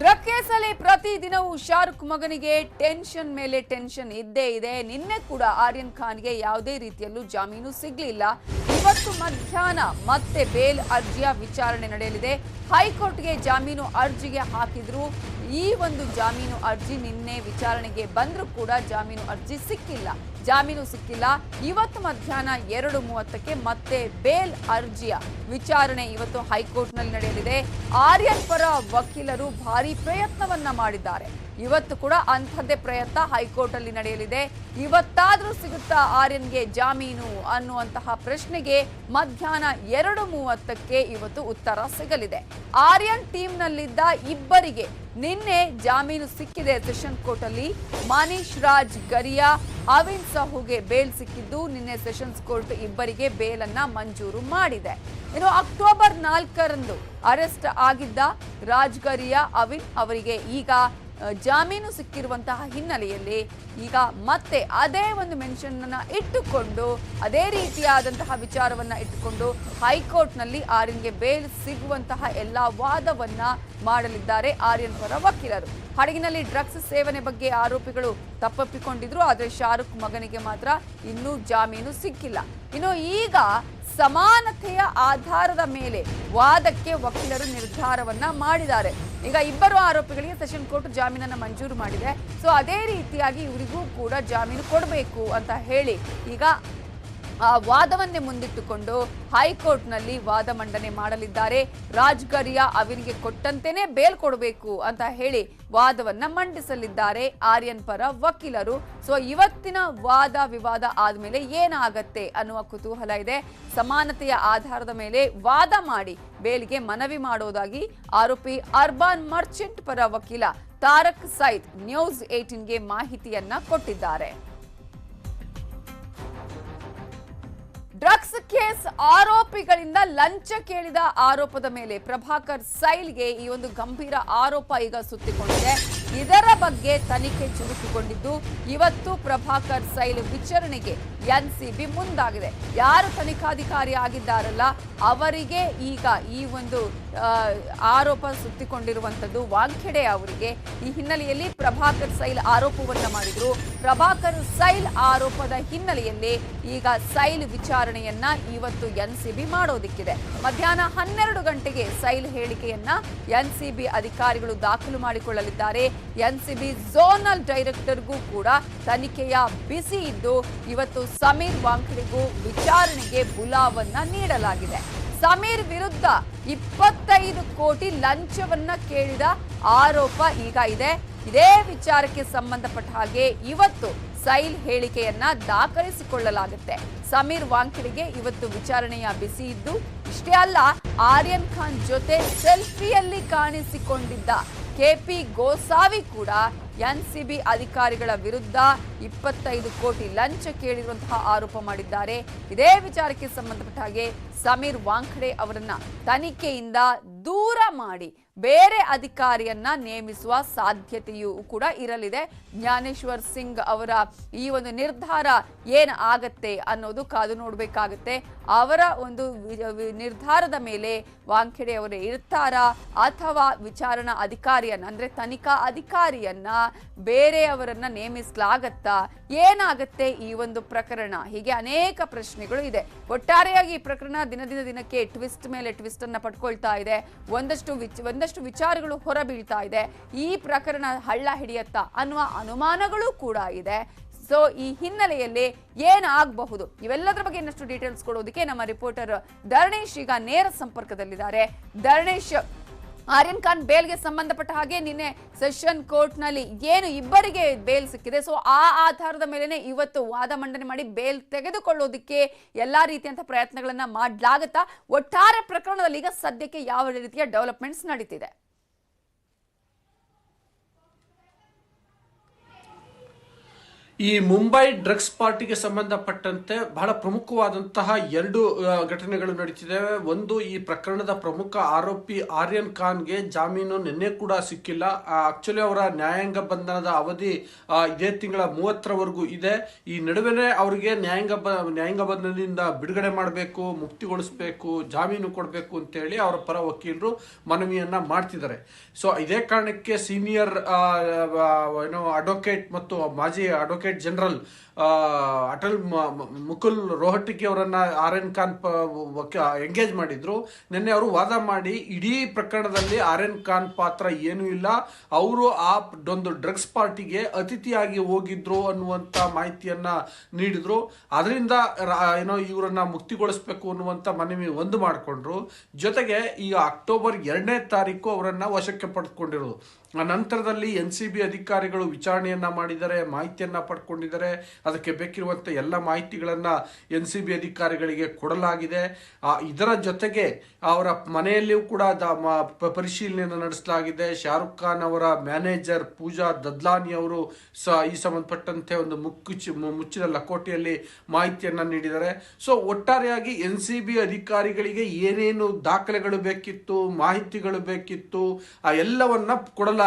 Drug ಕೇಸಲ್ಲಿ ಪ್ರತಿದಿನವೂ ಶಾರುಖ್ ಮಗನಿಗೆ ಟೆನ್ಷನ್ ಮೇಲೆ ಟೆನ್ಷನ್ ಇದ್ದೇ ಇದೆ. ನಿನ್ನೆ ಕೂಡ ಆರ್ಯನ್ ಖಾನ್ಗೆ ಯಾವುದೇ ರೀತಿಯಲ್ಲೂ ಜಾಮೀನು ಸಿಗ್ಲಿಲ್ಲ. ಇವತ್ತು ಮಧ್ಯಾಹ್ನ ಮತ್ತೆ ಬೇಲ್ ಅರ್ಜಿಯ ವಿಚಾರಣೆ ನಡೆಯಲಿದೆ. ಹೈಕೋರ್ಟ್ಗೆ ಜಾಮೀನು ಅರ್ಜಿಗೆ ಹಾಕಿದ್ರು. ಈ ಒಂದು ಜಾಮೀನು ಅರ್ಜಿ ನಿನ್ನೆ ವಿಚಾರಣೆಗೆ ಬಂದರೂ ಕೂಡ ಜಾಮೀನು ಅರ್ಜಿ ಸಿಕ್ಕಿಲ್ಲ. ಜಾಮೀನು ಸಿಕ್ಕಿಲ್ಲ. ಇವತ್ತು ಮಧ್ಯಾಹ್ನ ಎರಡು ಮೂವತ್ತಕ್ಕೆ ಮತ್ತೆ ಬೇಲ್ ಅರ್ಜಿಯ ವಿಚಾರಣೆ ಇವತ್ತು ಹೈಕೋರ್ಟ್ನಲ್ಲಿ ನಡೆಯಲಿದೆ. ಆರ್ಯನ್ ಪರ ವಕೀಲರು ಭಾರಿ ಪ್ರಯತ್ನವನ್ನ ಮಾಡಿದ್ದಾರೆ. ಇವತ್ತು ಕೂಡ ಅಂಥದ್ದೇ ಪ್ರಯತ್ನ ಹೈಕೋರ್ಟ್ ಅಲ್ಲಿ ನಡೆಯಲಿದೆ. ಇವತ್ತಾದ್ರೂ ಸಿಗುತ್ತಾ ಆರ್ಯನ್ಗೆ ಜಾಮೀನು ಅನ್ನುವಂತಹ ಪ್ರಶ್ನೆಗೆ ಮಧ್ಯಾಹ್ನ ಎರಡು ಮೂವತ್ತಕ್ಕೆ ಇವತ್ತು ಉತ್ತರ ಸಿಗಲಿದೆ. ಆರ್ಯನ್ ಟೀಮ್ನಲ್ಲಿದ್ದ ಇಬ್ಬರಿಗೆ ನಿನ್ನೆ ಜಾಮೀನು ಸಿಕ್ಕಿದೆ. ಸೆಷನ್ ಕೋರ್ಟ್ ಅಲ್ಲಿ ಮನೀಶ್ ರಾಜ್, ಗರಿಯಾ, ಅವಿನ್ ಸಾಹುಗೆ ಬೇಲ್ ಸಿಕ್ಕಿದ್ದು ನಿನ್ನೆ ಸೆಷನ್ಸ್ ಕೋರ್ಟ್ ಇಬ್ಬರಿಗೆ ಬೇಲನ್ನ ಮಂಜೂರು ಮಾಡಿದೆ. ಇನ್ನು ಅಕ್ಟೋಬರ್ ನಾಲ್ಕರಂದು ಅರೆಸ್ಟ್ ಆಗಿದ್ದ ರಾಜ್, ಗರಿಯಾ, ಅವಿನ್ ಅವರಿಗೆ ಈಗ ಜಾಮೀನು ಸಿಕ್ಕಿರುವಂತಹ ಹಿನ್ನೆಲೆಯಲ್ಲಿ ಈಗ ಮತ್ತೆ ಅದೇ ಒಂದು ಮೆನ್ಷನ್ ಅನ್ನ ಇಟ್ಟುಕೊಂಡು, ಅದೇ ರೀತಿಯಾದಂತಹ ವಿಚಾರವನ್ನ ಇಟ್ಟುಕೊಂಡು ಹೈಕೋರ್ಟ್ನಲ್ಲಿ ಆರ್ಯನ್ಗೆ ಬೇಲ್ ಸಿಗುವಂತಹ ಎಲ್ಲಾ ವಾದವನ್ನ ಮಾಡಲಿದ್ದಾರೆ ಆರ್ಯನ್ ಪರ ವಕೀಲರು. ಹಡಗಿನಲ್ಲಿ ಡ್ರಗ್ಸ್ ಸೇವನೆ ಬಗ್ಗೆ ಆರೋಪಿಗಳು ತಪ್ಪಪ್ಪಿಕೊಂಡಿದ್ರು, ಆದರೆ ಶಾರುಖ್ ಮಗನಿಗೆ ಮಾತ್ರ ಇನ್ನೂ ಜಾಮೀನು ಸಿಕ್ಕಿಲ್ಲ. ಇನ್ನು ಈಗ ಸಮಾನತೆಯ ಆಧಾರದ ಮೇಲೆ ವಾದಕ್ಕೆ ವಕೀಲರು ನಿರ್ಧಾರವನ್ನ ಮಾಡಿದ್ದಾರೆ. ಈಗ ಇಬ್ಬರು ಆರೋಪಿಗಳಿಗೆ ಸೆಷನ್ ಕೋರ್ಟ್ ಜಾಮೀನನ್ನ ಮಂಜೂರು ಮಾಡಿದೆ. ಸೊ ಅದೇ ರೀತಿಯಾಗಿ ಇವರಿಗೂ ಕೂಡ ಜಾಮೀನು ಕೊಡಬೇಕು ಅಂತ ಹೇಳಿ ಈಗ ಆ ವಾದವನ್ನೇ ಮುಂದಿಟ್ಟುಕೊಂಡು ಹೈಕೋರ್ಟ್ನಲ್ಲಿ ವಾದ ಮಂಡನೆ ಮಾಡಲಿದ್ದಾರೆ. ರಾಜ್ ಗರಿಯಾ ಅವರಿಗೆ ಕೊಟ್ಟಂತೆಯೇ ಬೇಲ್ ಕೊಡಬೇಕು ಅಂತ ಹೇಳಿ ವಾದವನ್ನ ಮಂಡಿಸಲಿದ್ದಾರೆ. ಆರ್ಯನ್ ಪರ ವಕೀಲರು. ಸೊ ಇವತ್ತಿನ ವಾದ ವಿವಾದ ಆದ್ಮೇಲೆ ಏನಾಗತ್ತೆ ಅನ್ನುವ ಕುತೂಹಲ ಇದೆ. ಸಮಾನತೆಯ ಆಧಾರದ ಮೇಲೆ ವಾದ ಮಾಡಿ ಬೇಲ್ಗೆ ಮನವಿ ಮಾಡೋದಾಗಿ ಆರೋಪಿ ಅರ್ಬಾನ್ ಮರ್ಚೆಂಟ್ ಪರ ವಕೀಲ ತಾರಕ್ ಸೈದ್ ನ್ಯೂಸ್ ಏಟಿನ್ಗೆ ಮಾಹಿತಿಯನ್ನ ಕೊಟ್ಟಿದ್ದಾರೆ. ಡ್ರಗ್ಸ್ ಕೇಸ್ ಆರೋಪಿಗಳಿಂದ ಲಂಚ ಕೇಳಿದ ಆರೋಪದ ಮೇಲೆ ಪ್ರಭಾಕರ್ ಸೈಲ್ಗೆ ಈ ಒಂದು ಗಂಭೀರ ಆರೋಪ ಈಗ ಸುತ್ತಿಕೊಂಡಿದೆ. ಇದರ ಬಗ್ಗೆ ತನಿಖೆ ಚುರುಕುಗೊಂಡಿದ್ದು ಇವತ್ತು ಪ್ರಭಾಕರ್ ಸೈಲ್ ವಿಚಾರಣೆಗೆ ಎನ್ಸಿಬಿ ಮುಂದಾಗಿದೆ. ಯಾರು ತನಿಖಾಧಿಕಾರಿ ಆಗಿದ್ದಾರಲ್ಲ ಅವರಿಗೆ ಈಗ ಈ ಒಂದು ಆರೋಪ ಸುತ್ತಿಕೊಂಡಿರುವಂಥದ್ದು ವಾಗ್ಖೆಡೆ ಅವರಿಗೆ. ಈ ಹಿನ್ನೆಲೆಯಲ್ಲಿ ಪ್ರಭಾಕರ್ ಸೈಲ್ ಆರೋಪವನ್ನು ಮಾಡಿದ್ರು. ಪ್ರಭಾಕರ್ ಸೈಲ್ ಆರೋಪದ ಹಿನ್ನೆಲೆಯಲ್ಲಿ ಈಗ ಸೈಲ್ ವಿಚಾರಣೆಯನ್ನ ಇವತ್ತು ಎನ್ಸಿಬಿ ಮಾಡೋದಿಕ್ಕಿದೆ. ಮಧ್ಯಾಹ್ನ ಹನ್ನೆರಡು ಗಂಟೆಗೆ ಸೈಲ್ ಹೇಳಿಕೆಯನ್ನ ಎನ್ಸಿಬಿ ಅಧಿಕಾರಿಗಳು ದಾಖಲು ಮಾಡಿಕೊಳ್ಳಲಿದ್ದಾರೆ. ಎನ್ಸಿಬಿ ಝೋನಲ್ ಡೈರೆಕ್ಟರ್ಗೂ ಕೂಡ ತನಿಖೆಯ ಬಿಸಿ ಇದ್ದು, ಇವತ್ತು ಸಮೀರ್ ವಾಂಖೆಡೆಗೂ ವಿಚಾರಣೆಗೆ ಬುಲಾವನ್ನ ನೀಡಲಾಗಿದೆ. ಸಮೀರ್ ವಿರುದ್ಧ ಇಪ್ಪತ್ತೈದು ಕೋಟಿ ಲಂಚವನ್ನ ಕೇಳಿದ ಆರೋಪ ಈಗ ಇದೆ. ಇದೇ ವಿಚಾರಕ್ಕೆ ಸಂಬಂಧಪಟ್ಟ ಹಾಗೆ ಇವತ್ತು ಸೈಲ್ ಹೇಳಿಕೆಯನ್ನ ದಾಖಲಿಸಿಕೊಳ್ಳಲಾಗುತ್ತೆ. ಸಮೀರ್ ವಾಂಖೆಡೆಗೆ ಇವತ್ತು ವಿಚಾರಣೆಯ ಬಿಸಿ ಇದ್ದು, ಇಷ್ಟೇ ಅಲ್ಲ, ಆರ್ಯನ್ ಖಾನ್ ಜೊತೆ ಸೆಲ್ಫಿಯಲ್ಲಿ ಕಾಣಿಸಿಕೊಂಡಿದ್ದ ಕೆಪಿ ಗೋಸಾವಿ ಕೂಡ ಎನ್ಸಿಬಿ ಅಧಿಕಾರಿಗಳ ವಿರುದ್ಧ ಇಪ್ಪತ್ತೈದು ಕೋಟಿ ಲಂಚ ಕೇಳಿರುವಂತಹ ಆರೋಪ ಮಾಡಿದ್ದಾರೆ. ಇದೇ ವಿಚಾರಕ್ಕೆ ಸಂಬಂಧಪಟ್ಟ ಹಾಗೆ ಸಮೀರ್ ವಾಂಖಡೆ ಅವರನ್ನ ತನಿಖೆಯಿಂದ ದೂರ ಮಾಡಿ ಬೇರೆ ಅಧಿಕಾರಿಯನ್ನ ನೇಮಿಸುವ ಸಾಧ್ಯತೆಯೂ ಕೂಡ ಇರಲಿದೆ. ಜ್ಞಾನೇಶ್ವರ್ ಸಿಂಗ್ ಅವರ ಈ ಒಂದು ನಿರ್ಧಾರ ಏನು ಆಗತ್ತೆ ಅನ್ನೋದು ಕಾದು ನೋಡಬೇಕಾಗತ್ತೆ. ಅವರ ಒಂದು ನಿರ್ಧಾರದ ಮೇಲೆ ವಾಂಖೆಡೆ ಅವರು ಇರ್ತಾರಾ ಅಥವಾ ವಿಚಾರಣಾ ಅಧಿಕಾರಿಯನ್ನ, ಅಂದ್ರೆ ತನಿಖಾ ಅಧಿಕಾರಿಯನ್ನ ಬೇರೆಯವರನ್ನ ನೇಮಿಸಲಾಗತ್ತಾ? ಏನಾಗತ್ತೆ ಈ ಒಂದು ಪ್ರಕರಣ? ಹೀಗೆ ಅನೇಕ ಪ್ರಶ್ನೆಗಳು ಇದೆ. ಒಟ್ಟಾರೆಯಾಗಿ ಈ ಪ್ರಕರಣ ದಿನದಿಂದ ದಿನಕ್ಕೆ ಟ್ವಿಸ್ಟ್ ಮೇಲೆ ಟ್ವಿಸ್ಟ್ ಅನ್ನ ಪಡ್ಕೊಳ್ತಾ ಇದೆ. ಒಂದಷ್ಟು ಒಂದಷ್ಟು ವಿಚಾರಗಳು ಹೊರಬೀಳ್ತಾ ಇದೆ. ಈ ಪ್ರಕರಣ ಹಳ್ಳ ಹಿಡಿಯತ್ತಾ ಅನ್ನುವ ಅನುಮಾನಗಳು ಕೂಡ ಇದೆ. ಸೊ ಈ ಹಿನ್ನೆಲೆಯಲ್ಲಿ ಏನಾಗಬಹುದು? ಇವೆಲ್ಲದರ ಬಗ್ಗೆ ಇನ್ನಷ್ಟು ಡೀಟೇಲ್ಸ್ ಕೊಡೋದಕ್ಕೆ ನಮ್ಮ ರಿಪೋರ್ಟರ್ ಧರಣೇಶ್ ಈಗ ನೇರ ಸಂಪರ್ಕದಲ್ಲಿದ್ದಾರೆ. ಧರಣೇಶ್ ಆರ್ಯನ್ ಖಾನ್ ಬೇಲ್ಗೆ ಸಂಬಂಧಪಟ್ಟ ಹಾಗೆ ನಿನ್ನೆ ಸೆಷನ್ ಕೋರ್ಟ್ನಲ್ಲಿ ಏನು ಇಬ್ಬರಿಗೆ ಬೇಲ್ ಸಿಕ್ಕಿದೆ. ಸೊ ಆ ಆಧಾರದ ಮೇಲೆನೆ ಇವತ್ತು ವಾದ ಮಂಡನೆ ಮಾಡಿ ಬೇಲ್ ತೆಗೆದುಕೊಳ್ಳೋದಕ್ಕೆ ಎಲ್ಲಾ ರೀತಿಯಂತ ಪ್ರಯತ್ನಗಳನ್ನ ಮಾಡಲಾಗುತ್ತಾ, ಒಟ್ಟಾರೆ ಪ್ರಕರಣದಲ್ಲಿ ಈಗ ಸದ್ಯಕ್ಕೆ ಯಾವ ರೀತಿಯ ಡೆವಲಪ್ಮೆಂಟ್ಸ್ ನಡೀತಿದೆ? ಈ ಮುಂಬೈ ಡ್ರಗ್ಸ್ ಪಾರ್ಟಿಗೆ ಸಂಬಂಧಪಟ್ಟಂತೆ ಬಹಳ ಪ್ರಮುಖವಾದಂತಹ ಎರಡು ಘಟನೆಗಳು ನಡೀತಿದ್ದಾವೆ. ಒಂದು, ಈ ಪ್ರಕರಣದ ಪ್ರಮುಖ ಆರೋಪಿ ಆರ್ಯನ್ ಖಾನ್ಗೆ ಜಾಮೀನು ನಿನ್ನೆ ಕೂಡ ಸಿಕ್ಕಿಲ್ಲ. ಆಕ್ಚುಲಿ ಅವರ ನ್ಯಾಯಾಂಗ ಬಂಧನದ ಅವಧಿ ಇದೇ ತಿಂಗಳ ಮೂವತ್ತರವರೆಗೂ ಇದೆ. ಈ ನಡುವೆನೇ ಅವರಿಗೆ ನ್ಯಾಯಾಂಗ ಬ, ನ್ಯಾಯಾಂಗ ಬಂಧನದಿಂದ ಬಿಡುಗಡೆ ಮಾಡಬೇಕು, ಮುಕ್ತಿಗೊಳಿಸಬೇಕು, ಜಾಮೀನು ಕೊಡಬೇಕು ಅಂತೇಳಿ ಅವರ ಪರ ವಕೀಲರು ಮನವಿಯನ್ನ ಮಾಡ್ತಿದ್ದಾರೆ. ಸೊ ಇದೇ ಕಾರಣಕ್ಕೆ ಸೀನಿಯರ್ ಏನೋ ಅಡ್ವೊಕೇಟ್ ಮತ್ತು ಮಾಜಿ ಅಡ್ವೊಕೇಟ್ ಜನರಲ್ ಅಟಲ್ ಮುಕುಲ್ ರೋಹಟಿಕಿ ಅವರನ್ನು ಆರ್ ಎನ್ ಖಾನ್ ಎಂಗೇಜ್ ಮಾಡಿದ್ರು. ನಿನ್ನೆ ಅವರು ವಾದ ಮಾಡಿ ಇಡೀ ಪ್ರಕರಣದಲ್ಲಿ ಆರ್ ಎನ್ ಖಾನ್ ಪಾತ್ರ ಏನೂ ಇಲ್ಲ. ಅವರು ಆ ಒಂದು ಡ್ರಗ್ಸ್ ಪಾರ್ಟಿಗೆ ಅತಿಥಿಯಾಗಿ ಹೋಗಿದ್ರು ಅನ್ನುವಂತ ಮಾಹಿತಿಯನ್ನ ನೀಡಿದ್ರು. ಅದರಿಂದ ಏನೋ ಇವರನ್ನು ಮುಕ್ತಿಗೊಳಿಸಬೇಕು ಅನ್ನುವಂತ ಮನವಿ ಒಂದು ಮಾಡಿಕೊಂಡ್ರು. ಜೊತೆಗೆ ಈಗ ಅಕ್ಟೋಬರ್ ಎರಡನೇ ತಾರೀಕು ಅವರನ್ನು ವಶಕ್ಕೆ ಪಡೆದುಕೊಂಡಿರೋದು ನಂತರದಲ್ಲಿ ಎನ್ ಸಿ ಬಿ ಅಧಿಕಾರಿಗಳು ವಿಚಾರಣೆಯನ್ನು ಮಾಡಿದರೆ, ಮಾಹಿತಿಯನ್ನು ಪಡ್ಕೊಂಡಿದ್ದಾರೆ ಅದಕ್ಕೆ ಬೇಕಿರುವಂಥ ಎಲ್ಲ ಮಾಹಿತಿಗಳನ್ನು ಎನ್ ಸಿ ಬಿ ಅಧಿಕಾರಿಗಳಿಗೆ ಕೊಡಲಾಗಿದೆ. ಇದರ ಜೊತೆಗೆ ಅವರ ಮನೆಯಲ್ಲಿಯೂ ಕೂಡ ದ- ಪರಿಶೀಲನೆಯನ್ನು ನಡೆಸಲಾಗಿದೆ. ಶಾರುಖ್ ಖಾನ್ ಅವರ ಮ್ಯಾನೇಜರ್ ಪೂಜಾ ದದ್ಲಾನಿ ಅವರು ಸ, ಈ ಸಂಬಂಧಪಟ್ಟಂತೆ ಒಂದು ಮುಚ್ಚಿ ಮುಚ್ಚಿದ ಲಕೋಟೆಯಲ್ಲಿ ಮಾಹಿತಿಯನ್ನು ನೀಡಿದ್ದಾರೆ ಸೊ, ಒಟ್ಟಾರೆಯಾಗಿ ಎನ್ ಸಿ ಬಿ ಅಧಿಕಾರಿಗಳಿಗೆ ಏನೇನು ದಾಖಲೆಗಳು ಬೇಕಿತ್ತು, ಮಾಹಿತಿಗಳು ಬೇಕಿತ್ತು, ಆ ಎಲ್ಲವನ್ನ ಕೊಡಲಾಗಿದೆ.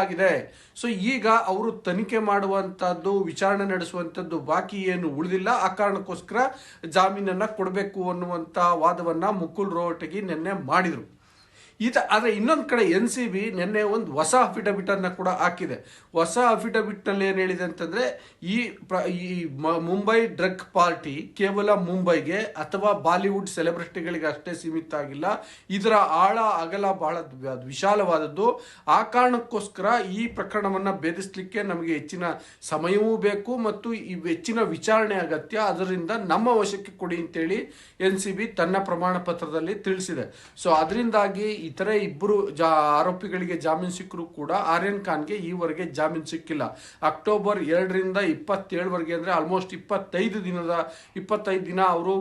ಸೊ ಈಗ ಅವರು ತನಿಖೆ ಮಾಡುವಂತದ್ದು ವಿಚಾರಣೆ ನಡೆಸುವಂತದ್ದು ಬಾಕಿ ಏನು ಉಳಿದಿಲ್ಲ. ಆ ಕಾರಣಕ್ಕೋಸ್ಕರ ಜಾಮೀನನ್ನ ಕೊಡಬೇಕು ಅನ್ನುವಂತ ವಾದವನ್ನ ಮುಕುಲ್ ರೋಹಟಗಿ ನಿನ್ನೆ ಮಾಡಿದ್ರು. ಈತ, ಆದರೆ ಇನ್ನೊಂದು ಕಡೆ ಎನ್ ಸಿ ಬಿ ನಿನ್ನೆ ಒಂದು ಹೊಸ ಅಫಿಡವಿಟನ್ನು ಕೂಡ ಹಾಕಿದೆ. ಹೊಸ ಅಫಿಡವಿಟ್ನಲ್ಲಿ ಏನು ಹೇಳಿದೆ ಅಂತಂದರೆ, ಈ ಪ್ರ- ಈ ಮುಂಬೈ ಡ್ರಗ್ ಪಾರ್ಟಿ ಕೇವಲ ಮುಂಬೈಗೆ ಅಥವಾ ಬಾಲಿವುಡ್ ಸೆಲೆಬ್ರಿಟಿಗಳಿಗೆ ಅಷ್ಟೇ ಸೀಮಿತ ಆಗಿಲ್ಲ. ಇದರ ಆಳ, ಅಗಲ ಬಹಳ ವಿಶಾಲವಾದದ್ದು. ಆ ಕಾರಣಕ್ಕೋಸ್ಕರ ಈ ಪ್ರಕರಣವನ್ನು ಭೇದಿಸಲಿಕ್ಕೆ ನಮಗೆ ಹೆಚ್ಚಿನ ಸಮಯವೂ ಬೇಕು ಮತ್ತು ಈ ಹೆಚ್ಚಿನ ವಿಚಾರಣೆ ಅಗತ್ಯ. ಅದರಿಂದ ನಮ್ಮ ವಶಕ್ಕೆ ಕೊಡಿ ಅಂತೇಳಿ ಎನ್ ಸಿ ಬಿ ತನ್ನ ಪ್ರಮಾಣ ಪತ್ರದಲ್ಲಿ ತಿಳಿಸಿದೆ. ಸೊ, ಅದರಿಂದಾಗಿ ಇತರೆ ಇಬ್ಬರು ಜಾ ಆರೋಪಿಗಳಿಗೆ ಜಾಮೀನು ಸಿಕ್ಕರೂ ಕೂಡ ಆರ್ಯನ್ ಖಾನ್ಗೆ ಈವರೆಗೆ ಜಾಮೀನು ಸಿಕ್ಕಿಲ್ಲ. ಅಕ್ಟೋಬರ್ ಎರಡರಿಂದ ಇಪ್ಪತ್ತೇಳವರೆಗೆ ಅಂದ್ರೆ ಆಲ್ಮೋಸ್ಟ್ ಇಪ್ಪತ್ತೈದು ದಿನದ, ಇಪ್ಪತ್ತೈದು ದಿನ ಅವರು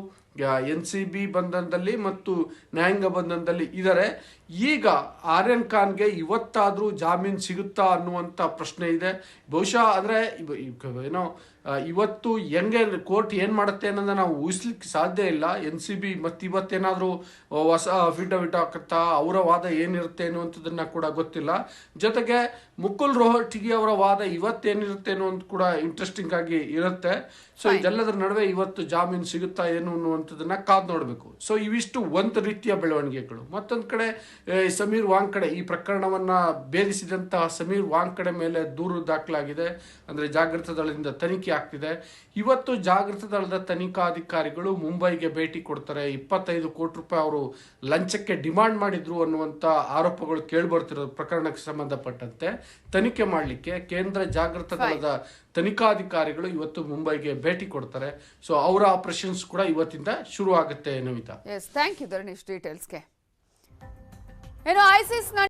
ಎನ್ ಸಿ ಬಿ ಬಂಧನದಲ್ಲಿ ಮತ್ತು ನ್ಯಾಯಾಂಗ ಬಂಧನದಲ್ಲಿ ಇದ್ದಾರೆ ಈಗ ಆರ್ಯನ್ ಖಾನ್ಗೆ ಇವತ್ತಾದರೂ ಜಾಮೀನು ಸಿಗುತ್ತಾ ಅನ್ನುವಂಥ ಪ್ರಶ್ನೆ ಇದೆ. ಬಹುಶಃ ಇವ- ಏನೋ ಇವತ್ತು ಹೆಂಗೆ ಕೋರ್ಟ್ ಏನು ಮಾಡುತ್ತೆ ಅನ್ನೋದನ್ನ ನಾವು ಊಹಿಸ್ಲಿಕ್ಕೆ ಸಾಧ್ಯ ಇಲ್ಲ. ಎನ್ ಸಿ ಬಿ ಮತ್ತು ಇವತ್ತೇನಾದರೂ ಹೊಸ ಅಫಿಡವಿಟ್ ಹಾಕುತ್ತಾ ಅವರ ವಾದ ಏನಿರುತ್ತೆ ಅನ್ನುವಂಥದ್ದನ್ನು ಕೂಡ ಗೊತ್ತಿಲ್ಲ. ಜೊತೆಗೆ ಮುಕುಲ್ ರೋಹಟಗಿ ಅವರ ವಾದ ಇವತ್ತೇನಿರುತ್ತೆ ಅನ್ನುವಂಥ ಕೂಡ ಇಂಟ್ರೆಸ್ಟಿಂಗ್ ಆಗಿ ಇರುತ್ತೆ. ಸೊ ಇದೆಲ್ಲದರ ನಡುವೆ ಇವತ್ತು ಜಾಮೀನು ಸಿಗುತ್ತಾ ಏನು ಅನ್ನುವಂಥದ್ದನ್ನು ಕಾದು ನೋಡಬೇಕು. ಸೊ ಇವಿಷ್ಟು ಒಂದು ರೀತಿಯ ಬೆಳವಣಿಗೆಗಳು. ಮತ್ತೊಂದು ಕಡೆ ಸಮೀರ್ ವಾಂಕಡೆ ಈ ಪ್ರಕರಣವನ್ನ ಭೇದಿಸಿದಂತಹ ಸಮೀರ್ ವಾಂಕಡೆ ಮೇಲೆ ದೂರು ದಾಖಲಾಗಿದೆ. ಅಂದ್ರೆ ಜಾಗೃತ ದಳದಿಂದ ತನಿಖೆ ಆಗ್ತಿದೆ. ಇವತ್ತು ಜಾಗೃತ ದಳದ ತನಿಖಾಧಿಕಾರಿಗಳು ಮುಂಬೈಗೆ ಭೇಟಿ ಕೊಡ್ತಾರೆ. ಇಪ್ಪತ್ತೈದು ಕೋಟಿ ರೂಪಾಯಿ ಅವರು ಲಂಚಕ್ಕೆ ಡಿಮಾಂಡ್ ಮಾಡಿದ್ರು ಅನ್ನುವಂತ ಆರೋಪಗಳು ಕೇಳಿಬರ್ತಿರೋದು ಪ್ರಕರಣಕ್ಕೆ ಸಂಬಂಧಪಟ್ಟಂತೆ. ತನಿಖೆ ಮಾಡಲಿಕ್ಕೆ ಕೇಂದ್ರ ಜಾಗೃತ ದಳದ ತನಿಖಾಧಿಕಾರಿಗಳು ಇವತ್ತು ಮುಂಬೈಗೆ ಭೇಟಿ ಕೊಡ್ತಾರೆ. ಸೊ ಅವರ ಆಪರೇಷನ್ಸ್ ಕೂಡ ಇವತ್ತಿಂದ ಶುರು ಆಗುತ್ತೆ Namita yes thank you Dharanesh ಡೀಟೇಲ್ಸ್ಗೆ ಏನು ಐಸಿಸ್